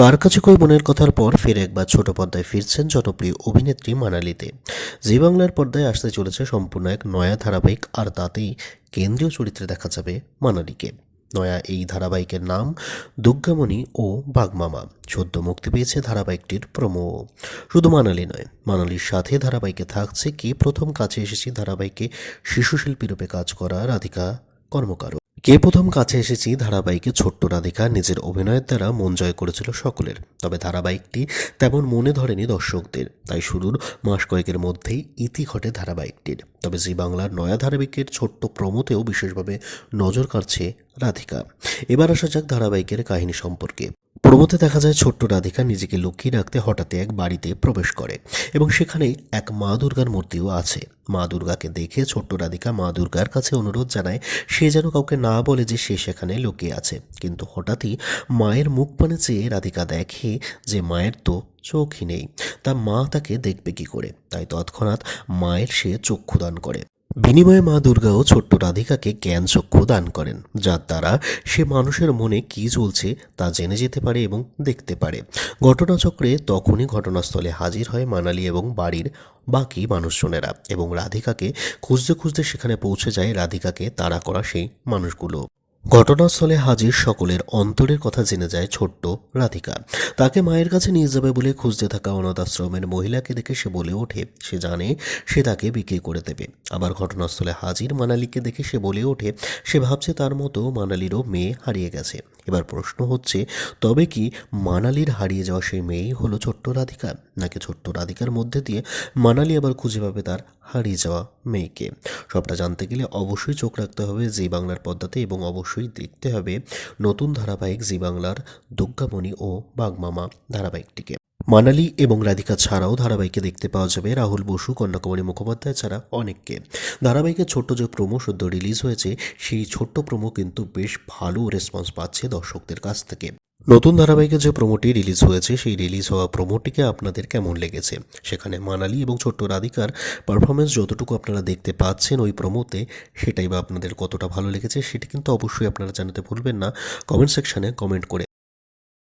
কার কাছে কই বোনের কথার পর ফের একবার ছোট পর্দায় ফিরছেন জনপ্রিয় অভিনেত্রী মানালিতে। জি বাংলার পর্দায় আসতে চলেছে সম্পূর্ণ এক নয়া ধারাবাহিক, আর তাতেই কেন্দ্রীয় চরিত্রে দেখা যাবে মানালিকে। নয়া এই ধারাবাহিকের নাম দুর্গামণি ও বাগমামা। সদ্য মুক্তি পেয়েছে ধারাবাহিকটির প্রমো। শুধু মানালি নয়, মানালির সাথে ধারাবাহিকে থাকছে কে প্রথম কাছে এসেছি ধারাবাহিকে শিশু শিল্পী রূপে কাজ করা রাধিকা কর্মকার কে প্রথম কাছে এসেছি ধারাবাহিকে ছোট্ট রাধিকা নিজের অভিনয়ের দ্বারা মন জয় করেছিল সকলের। তবে ধারাবাহিকটি তেমন মনে ধরেনি দর্শকদের। তাই শুরুর মাস কয়েকের মধ্যেই ইতি ঘটে ধারাবাহিকটির। তবে জি বাংলার নয়া ধারাবাহিকের ছোট্ট প্রমোতেও বিশেষভাবে নজর কাড়ছে রাধিকা। এবার আসা যাক ধারাবাহিকের কাহিনী সম্পর্কে। প্রমোতে দেখা যায় ছোট্ট রাধিকা নিজেকে লুকিয়ে রাখতে হঠাৎ এক বাড়িতে প্রবেশ করে এবং সেখানেই এক মা দুর্গার মূর্তিও আছে। মা দুর্গাকে দেখে ছোট্ট রাধিকা মা দুর্গার কাছে অনুরোধ জানায়, সে যেন কাউকে না বলে যে সে সেখানে লুকিয়ে আছে। কিন্তু হঠাৎই মায়ের মুখ পানে চেয়ে রাধিকা দেখে যে মায়ের তো চোখই নেই। তা মা তাকে দেখবে কি করে? তাই তৎক্ষণাৎ মায়ের সে চক্ষুদান করে। বিনিময়ে মা দুর্গাও ছোট্ট রাধিকাকে জ্ঞান চক্ষু দান করেন যার দ্বারা সে মানুষের মনে কি চলছে তা জেনে যেতে পারে এবং দেখতে পারে। ঘটনাচক্রে তখনই ঘটনাস্থলে হাজির হয় মানালি এবং বাড়ির বাকি মানুষজনেরা এবং রাধিকাকে খুঁজতে খুঁজতে সেখানে পৌঁছে যায় রাধিকাকে তাড়া করা সেই মানুষগুলো। ঘটনাস্থলে হাজির সকলের অন্তরের কথা জেনে যায় ছোট্ট রাধিকা। তাকে মায়ের কাছে নিয়ে যাবে বলে খুঁজতে থাকা অনাথ আশ্রমের মহিলাকে দেখে সে বলে ওঠে, সে জানে সে তাকে বিক্রি করে দেবে। আবার ঘটনাস্থলে হাজির মানালিকে দেখে সে বলে ওঠে, সে ভাবছে তার মতো মানালিরও মেয়ে হারিয়ে গেছে। এবার প্রশ্ন হচ্ছে, তবে কি মানালির হারিয়ে যাওয়া সেই মেয়েই হলো ছোট্ট রাধিকা? নাকি ছোট্ট রাধিকার মধ্যে দিয়ে মানালি আবার খুঁজে পাবে তার হারিয়ে যাওয়া মেয়েকে? সবটা জানতে গেলে অবশ্যই চোখ রাখতে হবে জি বাংলার পদ্মাতে এবং অবশ্যই দেখতে হবে নতুন ধারাবাহিক জি বাংলার দুর্গামণি ও বাগমামা ধারাবাহিকটিকে। মানালি এবং রাধিকা ছাড়াও ধারাবাহিকে দেখতে পাওয়া যাবে রাহুল বসু, কন্যাকুমারী মুখোপাধ্যায় ছাড়া অনেককে। ধারাবাহিকের ছোট্ট যে প্রোমো সদ্য রিলিজ হয়েছে, সেই ছোট্ট প্রোমো কিন্তু বেশ ভালো রেসপন্স পাচ্ছে দর্শকদের কাছ থেকে। নতুন ধারাবাহিকে যে প্রোমোটি রিলিজ হয়েছে, সেই রিলিজ হওয়া প্রোমোটিকে আপনাদের কেমন লেগেছে? সেখানে মানালি এবং ছোট্ট রাধিকার পারফরমেন্স যতটুকু আপনারা দেখতে পাচ্ছেন ওই প্রোমোতে সেটাই বা আপনাদের কতটা ভালো লেগেছে, সেটি কিন্তু অবশ্যই আপনারা জানাতে ভুলবেন না। কমেন্ট সেকশানে কমেন্ট করে